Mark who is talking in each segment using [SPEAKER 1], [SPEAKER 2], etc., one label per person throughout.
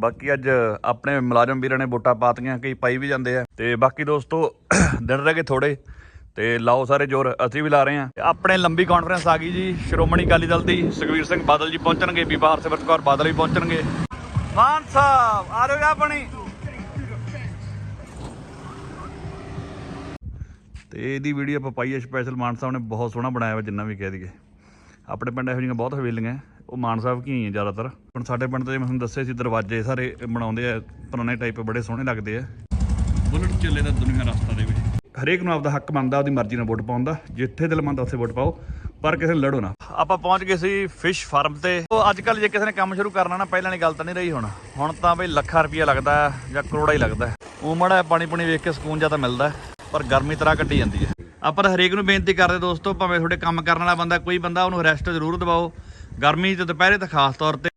[SPEAKER 1] ਬਾਕੀ ਅੱਜ ਆਪਣੇ ਮੁਲਾਜ਼ਮ ਵੀਰਾਂ ਨੇ ਵੋਟਾਂ ਪਾਤੀਆਂ ਕਈ ਪਾਈ ਵੀ ਜਾਂਦੇ ਆ। ਤੇ ਬਾਕੀ ਦੋਸਤੋ, ਦਿਨ ਰਹਿ ਗਏ ਥੋੜੇ ਤੇ ਲਾਓ ਸਾਰੇ ਜ਼ੋਰ, ਅਸੀਂ ਵੀ ਲਾ ਰਹੇ ਆ ਆਪਣੇ ਲੰਬੀ ਕਾਨਫਰੰਸ ਆ ਗਈ ਜੀ, ਸ਼੍ਰੋਮਣੀ ਅਕਾਲੀ ਦਲ ਦੀ। ਸੁਖਵੀਰ ਸਿੰਘ ਬਾਦਲ ਜੀ ਪਹੁੰਚਣਗੇ, ਬੀਬਾ ਹਰਸਿਮਰਤ ਕੌਰ ਬਾਦਲ ਵੀ ਪਹੁੰਚਣਗੇ। ਮਾਨ ਸਾਹਿਬ, ਆ ਜਾਓ ਆਪਣੀ। ਤੇ ਇਹਦੀ ਵੀਡੀਓ ਆਪਾਂ ਪਾਈ ਹੈ ਸਪੈਸ਼ਲ ਮਾਨ ਸਾਹਿਬ ਨੇ ਬਹੁਤ ਸੋਹਣਾ ਬਣਾਇਆ ਵਾ, ਜਿੰਨਾ ਵੀ ਕਹਿ ਦਈਏ। ਆਪਣੇ ਪਿੰਡ ਇਹੋ ਜਿਹੀਆਂ ਬਹੁਤ ਹਵੇਲੀਆਂ। ਉਹ ਮਾਨ ਸਾਹਿਬ ਕੀ ਹੈ ਜ਼ਿਆਦਾਤਰ? ਹੁਣ ਸਾਡੇ ਪਿੰਡ ਤੇ ਜਿਵੇਂ ਤੁਹਾਨੂੰ ਦੱਸਿਆ ਸੀ ਦਰਵਾਜ਼ੇ ਸਾਰੇ ਬਣਾਉਂਦੇ ਆ ਪੁਰਾਣੇ ਟਾਈਪ ਬੜੇ ਸੋਹਣੇ ਲੱਗਦੇ ਆ। ਬੁਲਟ ਚੱਲੇ ਦਾ ਦੁਨੀਆ ਰਸਤਾ ਦੇ ਵਿੱਚ। ਹਰੇਕ ਨੂੰ ਆਪਦਾ ਹੱਕ ਮੰਨਦਾ ਆਪਦੀ ਮਰਜ਼ੀ ਨਾਲ ਵੋਟ ਪਾਉਣ ਦਾ। ਜਿੱਥੇ ਦਿਲ ਮੰਨਦਾ ਉੱਥੇ ਵੋਟ ਪਾਓ ਪਰ ਕਿਸੇ ਨੂੰ ਲੜੋ ਨਾ। ਆਪਾਂ ਪਹੁੰਚ ਗਏ ਸੀ ਫਿਸ਼ ਫਾਰਮ ਤੇ। ਉਹ ਅੱਜ ਕੱਲ ਜੇ ਕਿਸੇ ਨੇ ਕੰਮ ਸ਼ੁਰੂ ਕਰਨਾ ਨਾ ਪਹਿਲਾਂ ਵਾਲੀ ਗੱਲ ਤਾਂ ਨਹੀਂ ਰਹੀ ਹੁਣ। ਹੁਣ ਤਾਂ ਬਈ ਲੱਖਾਂ ਰੁਪਈਆ ਲੱਗਦਾ ਜਾਂ ਕਰੋੜਾ ਹੀ ਲੱਗਦਾ ਹੈ। ਉਹ ਮੜਾ ਪਾਣੀ ਪੁਣੀ ਵੇਖ ਕੇ ਸਕੂਨ ਜਾਂ ਤਾਂ ਮਿਲਦਾ ਪਰ ਗਰਮੀ ਤਰ੍ਹਾਂ ਕੱਟੀ ਜਾਂਦੀ ਹੈ। ਆਪਾਂ ਤਾਂ ਹਰੇਕ ਨੂੰ ਬੇਨਤੀ ਕਰਦੇ ਦੋਸਤੋ ਭਾਵੇਂ ਤੁਹਾਡੇ ਕੰਮ ਕਰਨ ਵਾਲਾ ਬੰਦਾ ਕੋਈ ਬੰਦਾ ਉਹਨੂੰ ਰੈਸਟ ਜ਼ਰੂਰ ਦਿਵਾਓ। ਗਰਮੀ ਤੇ ਦੁਪਹਿਰੇ ਤਾਂ ਖਾਸ ਤੌਰ ਤੇ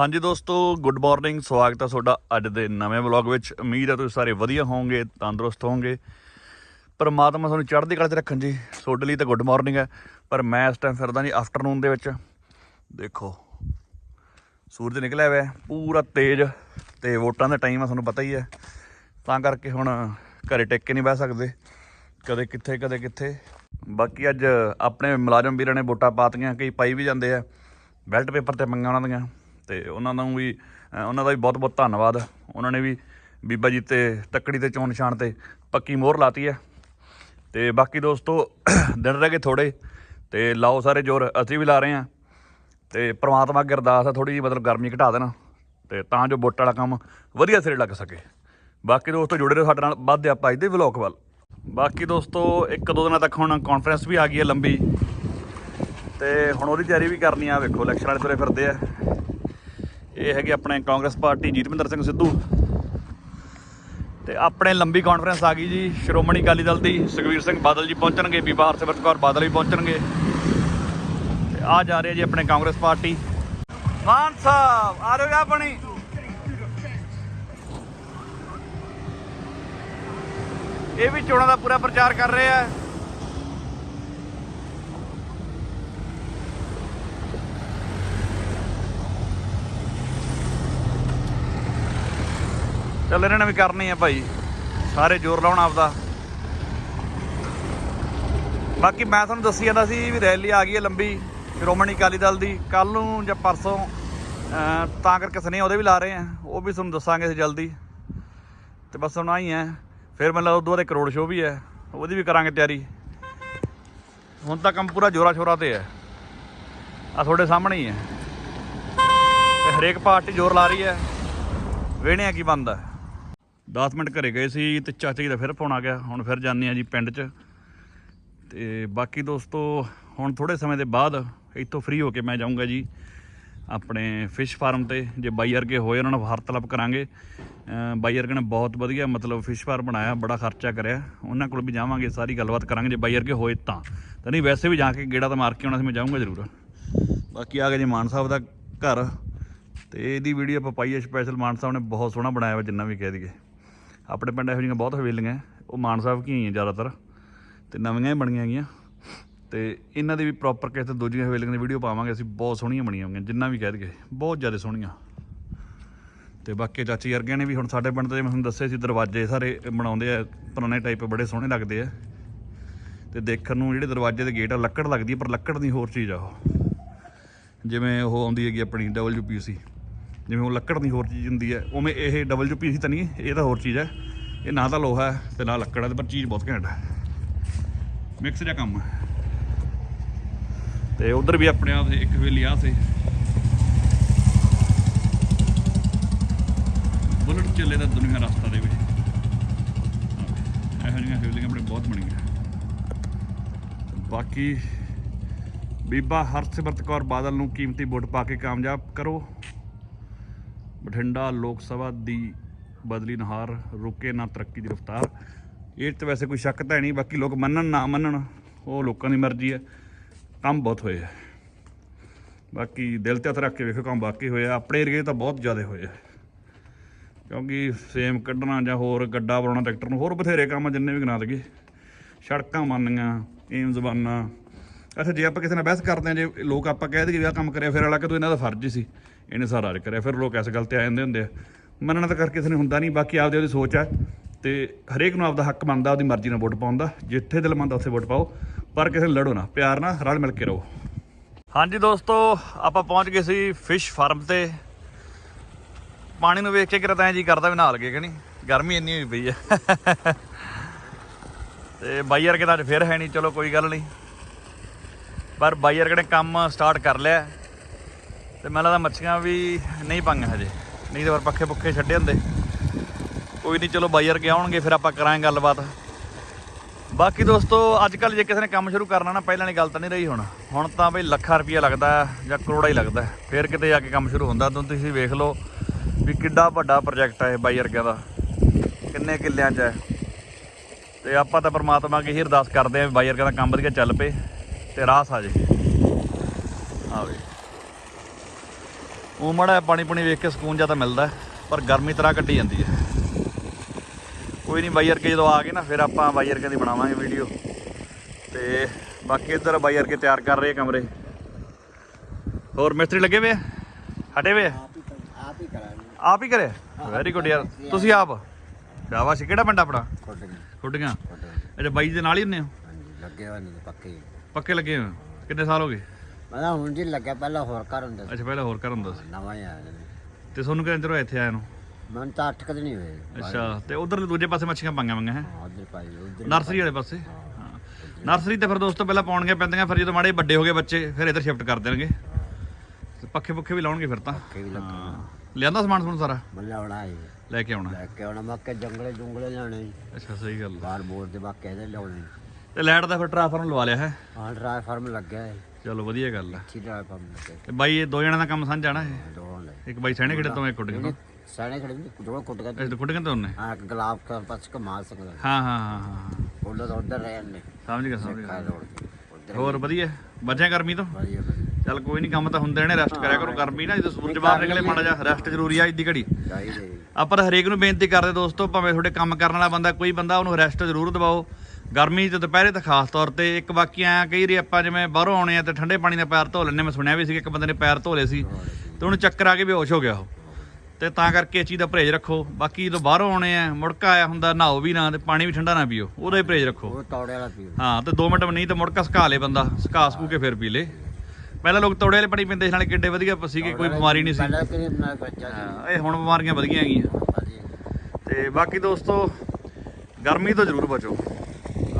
[SPEAKER 1] ਹਾਂਜੀ ਦੋਸਤੋ ਗੁੱਡ ਮਾਰਨਿੰਗ ਸਵਾਗਤ ਹੈ ਤੁਹਾਡਾ ਅੱਜ ਦੇ ਨਵੇਂ ਵਲੌਗ ਵਿੱਚ। ਉਮੀਦ ਹੈ ਤੁਸੀਂ ਸਾਰੇ ਵਧੀਆ ਹੋਵੋਗੇ, ਤੰਦਰੁਸਤ ਹੋਵੋਗੇ। ਪਰਮਾਤਮਾ ਤੁਹਾਨੂੰ ਚੜ੍ਹਦੀ ਕਲਾ 'ਚ ਰੱਖਣ ਜੀ, ਤੁਹਾਡੇ ਲਈ ਤਾਂ ਗੁੱਡ ਮਾਰਨਿੰਗ ਹੈ ਪਰ ਮੈਂ ਇਸ ਟਾਈਮ ਫਿਰਦਾ ਜੀ ਆਫਟਰਨੂਨ ਦੇ ਵਿੱਚ। ਦੇਖੋ, ਸੂਰਜ ਨਿਕਲਿਆ ਹੋਇਆ, ਪੂਰਾ ਤੇਜ਼ ਤੇ ਵੋਟਾਂ ਦਾ ਟਾਈਮ ਆ, ਤੁਹਾਨੂੰ ਪਤਾ ਹੀ ਹੈ ਤਾਂ ਕਰਕੇ ਹੁਣ ਘਰੇ ਟਿਕ ਕੇ ਨਹੀਂ ਬਹਿ ਸਕਦੇ। ਕਦੇ ਕਿੱਥੇ ਕਦੇ ਕਿੱਥੇ। ਬਾਕੀ ਅੱਜ ਆਪਣੇ ਮੁਲਾਜ਼ਮ ਵੀਰਾਂ ਨੇ ਵੋਟਾਂ ਪਾਤੀਆਂ ਕਈ ਪਾਈ ਵੀ ਜਾਂਦੇ ਆ। ਬੈਲਟ ਪੇਪਰ ਤੇ ਮੰਗਾਂ ਉਹਨਾਂ ਦੀਆਂ। ਤੇ ਉਹਨਾਂ ਨੂੰ ਵੀ ਉਹਨਾਂ ਦਾ ਵੀ ਬਹੁਤ ਬਹੁਤ ਧੰਨਵਾਦ। ਉਹਨਾਂ ਨੇ ਵੀ ਬੀਬਾ ਜੀ ਤੇ ਤੱਕੜੀ ਤੇ ਚੋਣ ਨਿਸ਼ਾਨ ਤੇ ਪੱਕੀ ਮੋਹਰ ਲਾਤੀ ਹੈ। ਤੇ ਬਾਕੀ ਦੋਸਤੋ, ਦਿਨ ਰਹਿ ਗਏ ਥੋੜੇ ਤੇ ਲਾਓ ਸਾਰੇ ਜ਼ੋਰ, ਅਸੀਂ ਵੀ ਲਾ ਰਹੇ ਹਾਂ। ਤੇ ਪ੍ਰਮਾਤਮਾ ਅੱਗੇ ਅਰਦਾਸ ਆ ਥੋੜੀ ਜਿਹੀ ਮਤਲਬ ਗਰਮੀ ਘਟਾ ਦੇਣਾ, ਤੇ ਤਾਂ ਜੋ ਵੋਟ ਵਾਲਾ ਕੰਮ ਵਧੀਆ ਸਿਰੇ ਲੱਗ ਸਕੇ। ਬਾਕੀ ਦੋਸਤੋ, ਜੁੜੇ ਰਹੋ ਸਾਡੇ ਨਾਲ ਵੱਧ ਆਪਾਂ ਅੱਜ ਦੇ ਵਲੌਗ ਵੱਲ। ਬਾਕੀ ਦੋਸਤੋ, ਇੱਕ ਦੋ ਦਿਨਾਂ ਤੱਕ ਹੁਣ ਕਾਨਫਰੰਸ ਵੀ ਆ ਗਈ ਹੈ ਲੰਬੀ। ਤੇ ਹੁਣ ਉਹਦੀ ਤਿਆਰੀ ਵੀ ਕਰਨੀ ਆ, ਵੇਖੋ ਇਲੈਕਸ਼ਨ ਵਾਲੇ ਤੁਰੇ ਫਿਰਦੇ ਆ। ਇਹ ਹੈਗੇ ਆਪਣੇ ਕਾਂਗਰਸ ਪਾਰਟੀ ਜੀਤਮਿੰਦਰ ਸਿੰਘ ਸਿੱਧੂ। ਤੇ ਆਪਣੇ ਲੰਬੀ ਕਾਨਫਰੰਸ ਆ ਗਈ ਜੀ, ਸ਼੍ਰੋਮਣੀ ਅਕਾਲੀ ਦਲ ਦੀ। ਸੁਖਵੀਰ ਸਿੰਘ ਬਾਦਲ ਜੀ ਪਹੁੰਚਣਗੇ, ਬੀਬਾ ਹਰਸਿਮਰਤ ਕੌਰ ਬਾਦਲ ਵੀ ਪਹੁੰਚਣਗੇ। ਤੇ ਆ ਜਾ ਰਹੇ ਜੀ ਆਪਣੇ ਕਾਂਗਰਸ ਪਾਰਟੀ। ਮਾਨ ਸਾਹਿਬ, ਆ ਜਾਓ ਆਪਣੀ। ਇਹ ਵੀ ਚੋਣਾਂ ਦਾ ਪੂਰਾ ਪ੍ਰਚਾਰ ਕਰ ਰਹੇ ਆ। ਚੱਲ ਇਹਨਾਂ ਨੇ ਵੀ ਕਰਨੀ ਆ ਭਾਈ। ਸਾਰੇ ਜ਼ੋਰ ਲਾਉਣ ਆਪਦਾ। ਬਾਕੀ ਮੈਂ ਤੁਹਾਨੂੰ ਦੱਸੀ ਜਾਂਦਾ ਸੀ ਵੀ ਰੈਲੀ ਆ ਗਈ ਹੈ ਲੰਬੀ, ਸ਼੍ਰੋਮਣੀ ਅਕਾਲੀ ਦਲ ਦੀ। ਕੱਲ ਨੂੰ ਜਾਂ ਪਰਸੋਂ ਤਾਂ ਕਰਕੇ ਸਨੇ ਉਹਦੇ ਵੀ ਲਾ ਰਹੇ ਆ। ਉਹ ਵੀ ਤੁਹਾਨੂੰ ਦੱਸਾਂਗੇ ਅਸੀਂ ਜਲਦੀ। ਤੇ ਬਸ ਹੁਣ ਆਈ ਹੈ। ਫਿਰ ਮੈਨੂੰ ਉਦੋਂ ਬਾਅਦ ਇੱਕ ਰੋਡ ਸ਼ੋਅ ਵੀ ਹੈ। ਉਹਦੀ ਵੀ ਕਰਾਂਗੇ ਤਿਆਰੀ। ਹੁਣ ਤਾਂ ਕੰਮ ਪੂਰਾ ਜੋਰਾ ਸ਼ੋਰਾ ਤੇ ਹੈ। ਆ ਤੁਹਾਡੇ ਸਾਹਮਣੇ ਹੀ ਹੈ। ਤੇ ਹਰੇਕ ਪਾਰਟੀ ਜ਼ੋਰ ਲਾ ਰਹੀ ਹੈ। ਵੇਹਣੇ ਆ ਕੀ ਬੰਦਾ 10 ਮਿੰਟ ਘਰੇ ਗਏ ਸੀ ਤੇ ਚਾਚਾ ਜੀ ਦਾ ਫਿਰ ਫੋਨ ਆ ਗਿਆ। ਹੁਣ ਫਿਰ ਜਾਂਦੇ ਆ ਜੀ ਪਿੰਡ 'ਚ। ਤੇ ਬਾਕੀ ਦੋਸਤੋ, ਹੁਣ ਥੋੜੇ ਸਮੇਂ ਦੇ ਬਾਅਦ ਇੱਥੋਂ ਫ੍ਰੀ ਹੋ ਕੇ ਮੈਂ ਜਾਊਂਗਾ ਜੀ ਆਪਣੇ ਫਿਸ਼ ਫਾਰਮ ਤੇ। ਜੇ ਬਾਈ ਵਰਗੇ ਹੋਏ ਉਹਨਾਂ ਨਾਲ ਵਾਰਤਾਲਾਪ ਕਰਾਂਗੇ। ਬਾਈ ਵਰਗੇ ਨੇ ਬਹੁਤ ਵਧੀਆ ਮਤਲਬ ਫਿਸ਼ ਫਾਰਮ ਬਣਾਇਆ, ਬੜਾ ਖਰਚਾ ਕਰਿਆ। ਉਹਨਾਂ ਕੋਲ ਵੀ ਜਾਵਾਂਗੇ, ਸਾਰੀ ਗੱਲਬਾਤ ਕਰਾਂਗੇ। ਜੇ ਬਾਈ ਵਰਗੇ ਹੋਏ ਤਾਂ। ਤਾਂ ਨਹੀਂ, ਵੈਸੇ ਵੀ ਜਾ ਕੇ ਗੇੜਾ ਤਾਂ ਮਾਰ ਕੇ ਆਉਣਾ ਸੀ, ਮੈਂ ਜਾਊਂਗਾ ਜ਼ਰੂਰ। ਬਾਕੀ ਆ ਗਿਆ ਜੀ ਮਾਨ ਸਾਹਿਬ ਦਾ ਘਰ। ਤੇ ਇਹਦੀ ਵੀਡੀਓ ਆਪਾਂ ਪਾਈ ਹੈ ਸਪੈਸ਼ਲ ਮਾਨ ਸਾਹਿਬ ਨੇ ਬਹੁਤ ਸੋਹਣਾ ਬਣਾਇਆ ਵਾ, ਜਿੰਨਾ ਵੀ ਕਹਿ ਦਈਏ। ਆਪਣੇ ਪਿੰਡ ਇਹੋ ਜਿਹੀਆਂ ਬਹੁਤ ਹਵੇਲੀਆਂ ਹੈ, ਉਹ ਮਾਨ ਸਾਹਿਬ ਕੀ ਹੈ ਜ਼ਿਆਦਾਤਰ ਤੇ ਨਵੀਆਂ ਹੀ ਬਣੀਆਂ ਗਈਆਂ ਤੇ ਇਹਨਾਂ ਦੀ ਵੀ ਪ੍ਰੋਪਰ ਕਿਸੇ ਤੇ ਦੂਜੀਆਂ ਹਵੇਲੀਆਂ ਦੀ ਵੀਡੀਓ ਪਾਵਾਂਗੇ ਅਸੀਂ ਬਹੁਤ ਸੋਹਣੀਆਂ ਬਣੀਆਂ ਹੋਈਆਂ ਜਿੰਨਾ ਵੀ ਕਹਿ ਦਈਏ ਬਹੁਤ ਜ਼ਿਆਦਾ ਸੋਹਣੀਆਂ। ਤੇ ਬਾਕੀ ਚਾਚੀ ਵਰਗਿਆਂ ਨੇ ਵੀ ਹੁਣ ਸਾਡੇ ਪਿੰਡ ਤੇ ਮੈਂ ਤੁਹਾਨੂੰ ਦੱਸਿਆ ਸੀ ਦਰਵਾਜ਼ੇ ਸਾਰੇ ਬਣਾਉਂਦੇ ਆ ਪੁਰਾਣੇ ਟਾਈਪ ਬੜੇ ਸੋਹਣੇ ਲੱਗਦੇ ਆ। ਤੇ ਦੇਖਣ ਨੂੰ ਜਿਹੜੇ ਦਰਵਾਜ਼ੇ ਦੇ ਗੇਟ ਆ ਲੱਕੜ ਲੱਗਦੀ ਹੈ ਪਰ ਲੱਕੜ ਦੀ ਹੋਰ ਚੀਜ਼ ਆ ਉਹ। ਜਿਵੇਂ ਉਹ ਆਉਂਦੀ ਹੈਗੀ ਆਪਣੀ ਡਬਲਯੂਪੀਸੀ ਜਿਵੇਂ ਉਹ ਲੱਕੜ ਦੀ ਹੋਰ ਚੀਜ਼ ਹੁੰਦੀ ਹੈ, ਉਵੇਂ ਇਹ ਡਬਲ ਚੁੱਪੀ ਸੀ ਤਾਂ ਨਹੀਂ, ਇਹ ਤਾਂ ਹੋਰ ਚੀਜ਼ ਹੈ। ਇਹ ਨਾ ਤਾਂ ਲੋਹਾ ਹੈ ਤੇ ਨਾ ਲੱਕੜ ਹੈ ਤੇ ਪਰ ਚੀਜ਼ ਬਹੁਤ ਘੈਂਟ ਹੈ। ਮਿਕਸ ਜਿਹਾ ਕੰਮ ਹੈ। ਤੇ ਉਧਰ ਵੀ ਆਪਣੇ ਆਪ ਇੱਕ ਹਵੇਲੀ ਆ ਸੀ। ਬੁਲਟ ਚੱਲੇ ਦਾ ਦੁਨੀਆ ਰਸਤਾ ਦੇ ਵਿੱਚ। ਇਹੋ ਜਿਹੀਆਂ ਹਵੇਲੀਆਂ ਆਪਣੇ ਬਹੁਤ ਬਣੀਆਂ। ਬਾਕੀ ਬੀਬਾ ਹਰਸਿਮਰਤ ਕੌਰ ਬਾਦਲ ਨੂੰ ਕੀਮਤੀ ਵੋਟ ਪਾ ਕੇ ਕਾਮਯਾਬ ਕਰੋ। ਬਠਿੰਡਾ ਲੋਕ ਸਭਾ ਦੀ ਬਦਲੀ ਨਹਾਰ ਰੁਕੇ ਨਾ ਤਰੱਕੀ ਦੀ ਰਫ਼ਤਾਰ। ਇਹ 'ਚ ਵੈਸੇ ਕੋਈ ਸ਼ੱਕ ਤਾਂ ਹੈ ਨਹੀਂ, ਬਾਕੀ ਲੋਕ ਮੰਨਣ, ਨਾ ਮੰਨਣ, ਉਹ ਲੋਕਾਂ ਦੀ ਮਰਜ਼ੀ ਹੈ। ਕੰਮ ਬਹੁਤ ਹੋਏ ਆ। ਬਾਕੀ ਦਿਲ ਤੇ ਹੱਥ ਰੱਖ ਕੇ ਵੇਖੋ, ਕੰਮ ਬਾਕੀ ਹੋਇਆ ਆਪਣੇ ਏਰੀਏ ਤਾਂ ਬਹੁਤ ਜ਼ਿਆਦਾ ਹੋਏ ਆ। ਕਿਉਂਕਿ ਸੇਮ ਕੱਢਣਾ ਜਾਂ ਹੋਰ ਗੱਡਾ ਬਣਾਉਣਾ ਟਰੈਕਟਰ ਨੂੰ ਹੋਰ ਬਥੇਰੇ ਕੰਮ ਆ ਜਿੰਨੇ ਵੀ ਗਿਣਾ ਦਈਏ। ਸੜਕਾਂ ਬਣਨੀਆਂ, ਏਮਜ਼ ਬਣਨਾ ਅੱਛਾ, ਜੇ ਆਪਾਂ ਕਿਸੇ ਨਾਲ ਬਹਿਸ ਕਰਦੇ ਹਾਂ, ਜੇ ਲੋਕ ਆਪਾਂ ਕਹਿ ਦਈਏ ਵੀ ਆਹ ਕੰਮ ਕਰਿਆ, ਫਿਰ ਵਾਲਾ ਕਿ ਤੂੰ ਇਹਨਾਂ ਦਾ ਫਰਜ਼ ਹੀ ਸੀ, ਇਹਨੇ ਸਾਰਾ ਅੱਜ ਕਰਿਆ, ਫਿਰ ਲੋਕ ਇਸ ਗੱਲ ਤੇ ਆ ਜਾਂਦੇ ਹੁੰਦੇ ਆ। ਮੰਨਣਾ ਤਾਂ ਕਰਕੇ ਕਿਸੇ ਨੇ ਹੁੰਦਾ ਨਹੀਂ, ਬਾਕੀ ਆਪਦੀ ਉਹਦੀ ਸੋਚ ਆ, ਤੇ ਹਰੇਕ ਨੂੰ ਆਪਦਾ ਹੱਕ ਮੰਨਦਾ, ਆਪਦੀ ਮਰਜ਼ੀ ਨਾਲ ਵੋਟ ਪਾਉਣ ਦਾ, ਜਿੱਥੇ ਦਿਲ ਮੰਨਦਾ ਉੱਥੇ ਵੋਟ ਪਾਓ, ਪਰ ਕਿਸੇ ਲੜੋ ਨਾ, ਪਿਆਰ ਨਾਲ ਰਲ ਮਿਲ ਕੇ ਰਹੋ। ਹਾਂਜੀ ਦੋਸਤੋ, ਆਪਾਂ ਪਹੁੰਚ ਗਏ ਸੀ ਫਿਸ਼ ਫਾਰਮ ਤੇ। ਪਾਣੀ ਨੂੰ ਵੇਖ ਕੇ ਕਿਰਦਾ ਐਂ ਜੀ ਕਰਦਾ ਵੀ ਨਹਾ ਲਗੇ ਕਿ ਨਹੀਂ, ਗਰਮੀ ਇੰਨੀ ਹੋਈ ਪਈ ਹੈ ਤੇ ਬਾਈ ਯਾਰ ਤਾਂ ਅੱਜ ਫਿਰ ਹੈ ਨਹੀਂ, ਚਲੋ ਕੋਈ ਗੱਲ ਨਹੀਂ। ਪਰ ਬਾਈ ਵਰਗੇ ਨੇ ਕੰਮ ਸਟਾਰਟ ਕਰ ਲਿਆ। ਤੇ ਮੈਨੂੰ ਲੱਗਦਾ ਮੱਛੀਆਂ ਵੀ ਨਹੀਂ ਪਾਈਆਂ ਹਜੇ। ਨਹੀਂ ਤਾਂ ਫਿਰ ਪੱਖੇ ਪੁੱਖੇ ਛੱਡੇ ਹੁੰਦੇ। ਕੋਈ ਨਹੀਂ, ਚਲੋ ਬਾਈ ਵਰਗੇ ਆਉਣਗੇ, ਫਿਰ ਆਪਾਂ ਕਰਾਂਗੇ ਗੱਲਬਾਤ। ਬਾਕੀ ਦੋਸਤੋ ਅੱਜ ਕੱਲ ਜੇ ਕਿਸੇ ਨੇ ਕੰਮ ਸ਼ੁਰੂ ਕਰਨਾ ਨਾ, ਪਹਿਲਾਂ ਵਾਲੀ ਗੱਲ ਤਾਂ ਨਹੀਂ ਰਹੀ ਹੁਣ। ਹੁਣ ਤਾਂ ਬਈ ਲੱਖਾਂ ਰੁਪਈਆ ਲੱਗਦਾ ਜਾਂ ਕਰੋੜਾ ਹੀ ਲੱਗਦਾ ਫਿਰ ਕਿਤੇ ਜਾ ਕੇ ਕੰਮ ਸ਼ੁਰੂ ਹੁੰਦਾ। ਤਾਂ ਤੁਸੀਂ ਵੇਖ ਲਓ ਵੀ ਕਿੱਡਾ ਵੱਡਾ ਪ੍ਰੋਜੈਕਟ ਹੈ ਇਹ ਬਾਈ ਵਰਗਿਆਂ ਦਾ। ਕਿੰਨੇ ਕਿੱਲਿਆਂ 'ਚ ਹੈ। ਤੇ ਆਪਾਂ ਤਾਂ ਪਰਮਾਤਮਾ ਅੱਗੇ ਹੀ ਅਰਦਾਸ ਕਰਦੇ ਆਂ ਵੀ ਬਾਈ ਵਰਗਿਆਂ ਦਾ ਕੰਮ ਵਧੀਆ ਚੱਲ ਪਏ। ਤੇ ਰਾਸ ਆ ਜੇ। ਆਵੇ ਉਹ ਮੜਾ ਪਾਣੀ ਪੁਣੀ ਵੇਖ ਕੇ ਸਕੂਨ ਜਿਹਾ ਤਾਂ ਮਿਲਦਾ ਪਰ ਗਰਮੀ ਤਰ੍ਹਾਂ ਕੱਢੀ ਜਾਂਦੀ ਹੈ। ਕੋਈ ਨਹੀਂ ਬਾਈ ਵਰਗੇ ਜਦੋਂ ਆ ਗਏ ਨਾ ਫਿਰ ਆਪਾਂ ਬਾਈ ਵਰਗੇ ਦੀ ਬਣਾਵਾਂਗੇ ਵੀਡੀਓ। ਤੇ ਬਾਕੀ ਇੱਧਰ ਬਾਈ ਵਰਗੇ ਤਿਆਰ ਕਰ ਰਹੇ ਕਮਰੇ। ਹੋਰ ਮਿਸਤਰੀ ਲੱਗੇ ਆ? ਹਟੇ ਆ?
[SPEAKER 2] ਆਪ ਹੀ ਕਰਾਂਗੇ
[SPEAKER 1] ਆਪ ਹੀ ਕਰੇ ਵੈਰੀ ਗੁੱਡ ਯਾਰ। ਤੁਸੀਂ ਆਪ? ਸ਼ਾਬਾਸ਼ ਕਿਹੜਾ ਪਿੰਡ ਆਪਣਾ? ਖੁੱਡੀਆਂ
[SPEAKER 2] ਖੁੱਡ
[SPEAKER 1] ਅੱਛਾ ਬਾਈ ਦੇ ਨਾਲ ਹੀ ਹੁੰਨੇ ਹੋ?
[SPEAKER 2] ਹਾਂਜੀ ਲੱਗੇ ਹੋਏ ਨੇ ਪੱਕੇ
[SPEAKER 1] ਪੱਕੇ ਲੱਗੇ ਹੋ? ਕਿੰਨੇ ਸਾਲ ਹੋ ਗਏ?
[SPEAKER 2] ਮੈਂ ਤਾਂ ਹੁਣ ਜੀ ਲੱਗਿਆ ਪਹਿਲਾਂ ਹੋਰ ਘਰ ਹੁੰਦਾ ਸੀ।
[SPEAKER 1] ਅੱਛਾ ਪਹਿਲਾਂ ਹੋਰ ਕਰ ਹੁੰਦਾ ਸੀ।
[SPEAKER 2] ਨਵਾਂ ਹੀ ਆਇਆ ਜੀ।
[SPEAKER 1] ਤੇ ਤੁਹਾਨੂੰ ਕਿੰਨੇ ਚਿਰ ਹੋਇਆ ਇੱਥੇ ਆਇਆ ਨੂੰ?
[SPEAKER 2] ਮੈਨੂੰ ਤਾਂ 8 ਕਦ ਨਹੀਂ ਹੋਏ।
[SPEAKER 1] ਅੱਛਾ ਤੇ ਉਧਰ ਦੂਜੇ ਪਾਸੇ ਮੱਛੀਆਂ ਪਾਈਆਂ ਮੰਗਾ ਹੈ?
[SPEAKER 2] ਹਾਂ ਉਧਰ ਪਾਈ ਉਧਰ
[SPEAKER 1] ਨਰਸਰੀ ਵਾਲੇ ਪਾਸੇ? ਹਾਂ। ਨਰਸਰੀ ਤੇ ਫਿਰ ਦੋਸਤੋ ਪਹਿਲਾਂ ਪਾਉਣਗੇ ਪੈਂਦੀਆਂ ਫਿਰ ਜਦੋਂ ਮਾੜੇ ਵੱਡੇ ਹੋ ਗਏ ਬੱਚੇ ਫਿਰ ਇੱਧਰ ਸ਼ਿਫਟ ਕਰ ਦੇਣਗੇ। ਤੇ ਪੱਖੇ ਪੁੱਖੇ ਵੀ ਲਾਉਣਗੇ ਫਿਰ ਤਾਂ।
[SPEAKER 2] ਕੇ ਵੀ ਲੱਗੇ
[SPEAKER 1] ਹਾਂ। ਲਿਆਂਦਾ ਸਮਾਨ ਸਮੂਨ ਸਾਰਾ?
[SPEAKER 2] ਮੱਲਾ ਆਉਣਾ ਹੈ।
[SPEAKER 1] ਲੈ ਕੇ ਆਉਣਾ।
[SPEAKER 2] ਲੈ ਕੇ ਆਉਣਾ ਮੱਕੇ ਜੰਗਲੇ ਜੁੰਗਲੇ ਲਿਆਉਣੇ।
[SPEAKER 1] ਅੱਛਾ ਸਹੀ ਗੱਲ ਆ।
[SPEAKER 2] ਬਾਹਰ ਬੋਰ ਦੇ ਬਾਕੇ ਇਹਦੇ ਲਿਆਉਣੇ।
[SPEAKER 1] ਤੇ ਲਾਈਟ ਦਾ ਫਿਰ ਟ੍ਰਾਂਸਫਾਰਮ ਲਵਾ ਲਿਆ ਹੈ।
[SPEAKER 2] ਹਾਂ ਡਰਾਈ ਫਾਰਮ ਲੱਗਿਆ ਹੈ
[SPEAKER 1] ਚਲੋ ਵਧੀਆ ਗੱਲ ਆ।
[SPEAKER 2] ਅੱਛੀ ਡਰਾਈ ਫਾਰਮ ਲੱਗਿਆ
[SPEAKER 1] ਤੇ ਬਾਈ ਇਹ ਦੋ ਜਣਾਂ ਦਾ ਕੰਮ ਸਾਂਝਾ ਨਾ ਇਹ?
[SPEAKER 2] ਦੋਵਾਂ
[SPEAKER 1] ਇੱਕ ਬਾਈ ਸਹਿਣੇ ਖੇੜੇ ਤੋਂ ਇੱਕ ਕੁੱਟ ਤੋਂ
[SPEAKER 2] ਸਾਣੇ ਖੜੇ ਨੇ ਦੋ ਕੁੱਟ ਕੇ
[SPEAKER 1] ਇਹ ਤਾਂ ਕੁੱਟ ਤੋਂ ਉਹਨੇ
[SPEAKER 2] ਹਾਂ ਇੱਕ ਗੁਲਾਬ ਦਾ ਪਛ ਕਮਾ ਸਕਦਾ
[SPEAKER 1] ਹਾਂ ਹਾਂ ਹਾਂ ਹਾਂ
[SPEAKER 2] ਉਹਨਾਂ ਦਾ ਉਧਰ ਰਹੇ ਨੇ
[SPEAKER 1] ਸਮਝ ਗਿਆ ਸਮਝ ਗਿਆ। ਹੋਰ ਵਧੀਆ? ਬਚਿਆ ਗਰਮੀ ਤੋਂ?
[SPEAKER 2] ਵਧੀਆ
[SPEAKER 1] ਚੱਲ ਕੋਈ ਨਹੀਂ ਕੰਮ ਤਾਂ ਹੁੰਦੇ ਨੇ ਰੈਸਟ ਕਰਿਆ ਕਰੋ। ਗਰਮੀ ਨਾ ਜਦੋਂ ਸੂਰਜ ਬਾਹਰ ਨਿਕਲੇ ਮਾੜਾ ਜਿਹਾ ਰੈਸਟ ਜ਼ਰੂਰੀ ਆ ਅੱਜ ਦੀ ਘੜੀ ਆਪਾਂ ਤਾਂ ਹਰੇਕ ਨੂੰ ਬੇਨਤੀ ਕਰਦੇ ਦੋਸਤੋ ਭਾਵੇਂ ਤੁਹਾਡੇ ਕੰਮ ਕਰਨ ਵਾਲਾ ਬੰਦਾ ਕੋਈ ਬੰਦਾ ਉਹਨੂੰ ਰੈਸਟ ਜ਼ਰੂਰ ਦਿਵਾਓ। ਗਰਮੀ ਤੇ ਦੁਪਹਿਰੇ ਤਾਂ ਖਾਸ ਤੌਰ ਤੇ ਇੱਕ ਬਾਕੀ ਆਇਆ ਕਈ ਵਾਰੀ ਆਪਾਂ ਜਿਵੇਂ ਬਾਹਰੋਂ ਆਉਣੇ ਆ ਤੇ ਠੰਡੇ ਪਾਣੀ ਨਾਲ ਪੈਰ ਧੋ ਲੈਂਦੇ ਮੈਂ ਸੁਣਿਆ ਵੀ ਸੀ ਕਿ ਇੱਕ ਬੰਦੇ ਨੇ ਪੈਰ ਧੋ ਲਏ ਸੀ ਤੇ ਉਹਨੂੰ ਚੱਕਰ ਆ ਕੇ ਬੇਹੋਸ਼ ਹੋ ਗਿਆ ਉਹ। ਤੇ ਤਾਂ ਕਰਕੇ ਇਹ ਚੀਜ਼ ਦਾ ਪਰਹੇਜ਼ ਰੱਖੋ। ਬਾਕੀ ਜਦੋਂ ਬਾਹਰੋਂ ਆਉਣੇ ਆ ਮੁੜਕਾ ਆਇਆ ਹੁੰਦਾ ਨਹਾਓ ਵੀ ਨਾ ਤੇ ਪਾਣੀ ਵੀ ਠੰਡਾ ਨਾ ਪੀਓ ਉਹਦਾ ਹੀ ਪਰਹੇਜ਼ ਰੱਖੋ।
[SPEAKER 2] ਉਹ ਤੌੜੇ ਵਾਲਾ ਪੀਓ।
[SPEAKER 1] ਹਾਂ ਤੇ 2 ਮਿੰਟ ਨਹੀਂ ਤੇ ਮੁੜਕਾ ਸੁਕਾ ਲੇ ਬੰਦਾ ਸੁਕਾ ਸਕੂ ਕੇ ਫਿਰ ਪੀ ਲੇ। ਪਹਿਲਾਂ ਲੋਕ ਤੋੜੇ ਵਾਲੇ ਪਾਣੀ ਪੀਂਦੇ ਸੀ ਨਾਲੇ ਕਿੱਡੇ ਵਧੀਆ ਸੀਗੇ ਕੋਈ ਬਿਮਾਰੀ ਨਹੀਂ ਸੀ। ਇਹ ਹੁਣ ਬਿਮਾਰੀਆਂ ਵਧ ਗਈਆਂ। ਹੈਗੀਆਂ
[SPEAKER 2] ਵਧੀਆ
[SPEAKER 1] ਤੇ ਬਾਕੀ ਦੋਸਤੋ ਗਰਮੀ ਤੋਂ ਜ਼ਰੂਰ ਬਚੋ।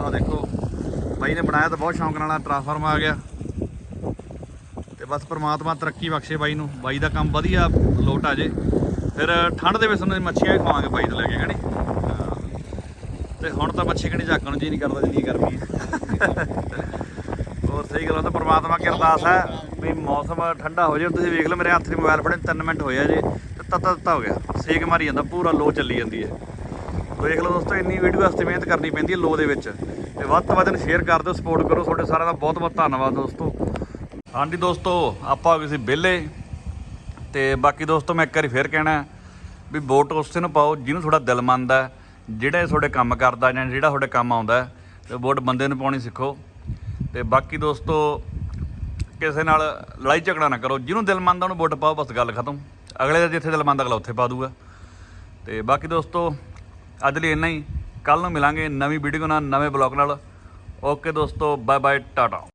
[SPEAKER 1] ਆਹ ਦੇਖੋ, ਬਾਈ ਨੇ ਬਣਾਇਆ ਤਾਂ ਬਹੁਤ ਸ਼ੌਂਕ ਨਾਲ ਟ੍ਰਾਂਸਫਾਰਮ ਆ ਗਿਆ। ਤੇ ਬਸ ਪ੍ਰਮਾਤਮਾ ਤਰੱਕੀ ਬਖਸ਼ੇ ਬਾਈ ਨੂੰ। ਬਾਈ ਦਾ ਕੰਮ ਵਧੀਆ ਲੋਟ ਆ ਜੇ। ਫਿਰ ਠੰਡ ਦੇ ਵਿੱਚ ਸਾਨੂੰ ਮੱਛੀਆਂ ਵੀ ਖਵਾਵਾਂਗੇ ਬਾਈ ਤੋਂ ਲੈ ਕੇ ਕਹਣੀ ਤੇ ਹੁਣ ਤਾਂ ਮੱਛੀ ਕਣੀ ਝਾਕਣ ਨੂੰ ਜੀ ਨਹੀਂ ਕਰਦਾ ਜਿੰਨੀ ਗਰਮੀ ਹੋਰ ਸਹੀ ਗੱਲ ਤਾਂ ਪ੍ਰਮਾਤਮਾ ਕੀ ਅਰਦਾਸ ਹੈ ਵੀ ਮੌਸਮ ਠੰਡਾ ਹੋ ਜਾਏ ਤੁਸੀਂ ਵੇਖ ਲਓ ਮੇਰੇ ਹੱਥ 'ਚ ਮੋਬਾਈਲ ਫੜੇ 3 ਮਿੰਟ ਹੋਇਆ ਜੇ। ਤੇ ਤੱਤਾ ਤੱਤਾ ਹੋ ਗਿਆ। ਸੇਕ ਮਾਰੀ ਜਾਂਦਾ, ਪੂਰਾ ਲੋ ਚੱਲੀ ਜਾਂਦੀ ਹੈ। ਦੇਖ ਲਓ ਦੋਸਤੋ ਇੰਨੀ ਵੀਡੀਓ ਵਾਸਤੇ ਮਿਹਨਤ ਕਰਨੀ ਪੈਂਦੀ ਹੈ ਲੋ ਦੇ ਵਿੱਚ। ਤੇ ਵੱਧ ਤੋਂ ਵੱਧ ਨੂੰ ਸ਼ੇਅਰ ਕਰ ਦਿਓ ਸਪੋਰਟ ਕਰੋ। ਤੁਹਾਡੇ ਸਾਰਿਆਂ ਦਾ ਬਹੁਤ ਬਹੁਤ ਧੰਨਵਾਦ ਦੋਸਤੋ। ਹਾਂਜੀ ਦੋਸਤੋ ਆਪਾਂ ਹੋ ਗਏ ਸੀ ਵਿਹਲੇ। ਤੇ ਬਾਕੀ ਦੋਸਤੋ ਮੈਂ ਇੱਕ ਵਾਰੀ ਫੇਰ ਕਹਿਣਾ ਵੀ ਵੋਟ ਉਸੇ ਨੂੰ ਪਾਓ ਜਿਹਨੂੰ ਤੁਹਾਡਾ ਦਿਲ ਮੰਨਦਾ ਜਿਹੜਾ ਤੁਹਾਡੇ ਕੰਮ ਕਰਦਾ ਜਾਂ ਜਿਹੜਾ ਤੁਹਾਡੇ ਕੰਮ ਆਉਂਦਾ ਹੈ, ਤੇ ਵੋਟ ਬੰਦੇ ਨੂੰ ਪਾਉਣੀ ਸਿੱਖੋ। ਤੇ ਬਾਕੀ ਦੋਸਤੋ ਕਿਸੇ ਨਾਲ ਲੜਾਈ ਝਗੜਾ ਨਾ ਕਰੋ। ਜਿਹਨੂੰ ਦਿਲ ਮੰਨਦਾ ਉਹਨੂੰ ਵੋਟ ਪਾਓ ਬਸ ਗੱਲ ਖਤਮ। ਅਗਲੇ ਦਾ ਜਿੱਥੇ ਦਿਲ ਮੰਨਦਾ ਅਗਲਾ ਉੱਥੇ ਪਾ ਦੂਗਾ। ਤੇ ਬਾਕੀ ਦੋਸਤੋ ਅੱਜ ਲਈ ਇੰਨਾ ਹੀ। ਕੱਲ ਨੂੰ ਮਿਲਾਂਗੇ ਨਵੀਂ ਵੀਡੀਓ ਨਾਲ, ਨਵੇਂ ਬਲੌਗ ਨਾਲ। ਓਕੇ ਦੋਸਤੋ ਬਾਏ ਬਾਏ ਟਾਟਾ।